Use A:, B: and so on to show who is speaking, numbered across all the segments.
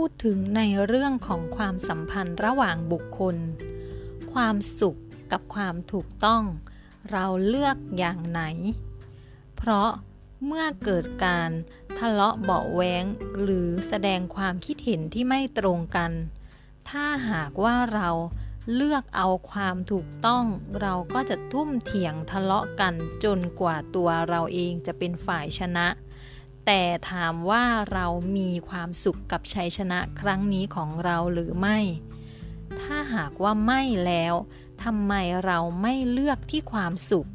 A: พูดถึงในเรื่องของความสัมพันธ์ระหว่างบุคคล ความสุขกับความถูกต้อง เราเลือกอย่างไหน เพราะเมื่อเกิดการทะเลาะเบาะแว้งหรือแสดงความคิดเห็นที่ไม่ตรงกัน ถ้าหากว่าเราเลือกเอาความถูกต้อง เราก็จะทุ่มเถียงทะเลาะกันจนกว่าตัวเราเองจะเป็นฝ่ายชนะ แต่ถามว่าเรามีความสุขกับชัยชนะครั้งนี้ของเราหรือไม่ ถ้าหากว่าไม่แล้วทำไมเราไม่เลือกที่ความสุข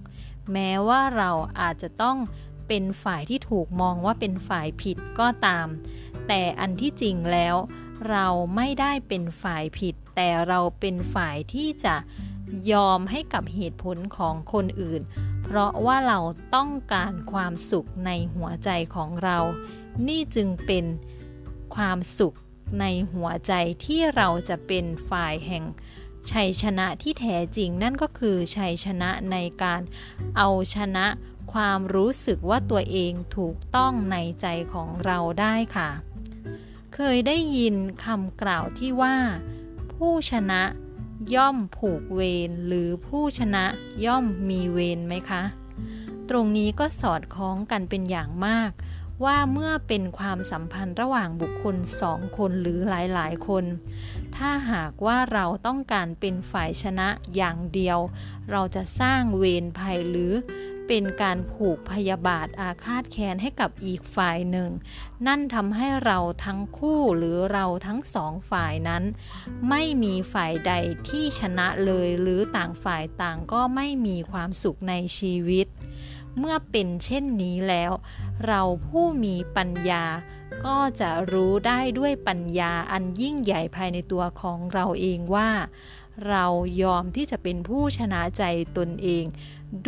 A: แม้ว่าเราอาจจะต้องเป็นฝ่ายที่ถูกมองว่าเป็นฝ่ายผิดก็ตาม แต่อันที่จริงแล้ว เราไม่ได้เป็นฝ่ายผิด แต่เราเป็นฝ่ายที่จะยอมให้กับเหตุผลของคนอื่น เพราะว่าเราต้องการความสุขในหัวใจของเรา นี่จึงเป็นความสุขในหัวใจที่เราจะเป็นฝ่ายแห่งชัยชนะที่แท้จริงนั่นก็คือชัยชนะในการเอาชนะความรู้สึกว่าตัวเองถูกต้องในใจของเราได้ค่ะ เคยได้ยินคำกล่าวที่ว่า ผู้ชนะ ย่อมผูกเวรหรือผู้ชนะย่อมมีเวรไหมคะ ตรงนี้ก็สอดคล้องกันเป็นอย่างมาก ว่าเมื่อเป็นความสัมพันธ์ระหว่างบุคคลสองคนหรือหลายๆคน ถ้าหากว่าเราต้องการเป็นฝ่ายชนะอย่างเดียว เราจะสร้างเวรภัยหรือ เป็นการผูกพยาบาทอาฆาตแค้นให้กับอีกฝ่ายหนึ่ง นั่นทำให้เราทั้งคู่หรือเราทั้งสองฝ่ายนั้น ไม่มีฝ่ายใดที่ชนะเลยหรือต่างฝ่ายต่างก็ไม่มีความสุขในชีวิต เมื่อเป็นเช่นนี้แล้ว เราผู้มีปัญญาก็จะรู้ได้ด้วยปัญญาอันยิ่งใหญ่ภายในตัวของเราเองว่า เรายอมที่จะเป็นผู้ชนะใจตนเอง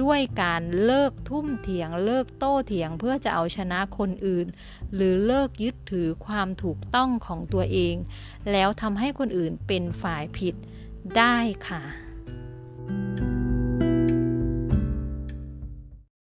A: ด้วยการเลิกทุ่มเถียง เลิกโต้เถียงเพื่อจะเอาชนะคนอื่น หรือเลิกยึดถือความถูกต้องของตัวเอง แล้วทำให้คนอื่นเป็นฝ่ายผิดได้ค่ะ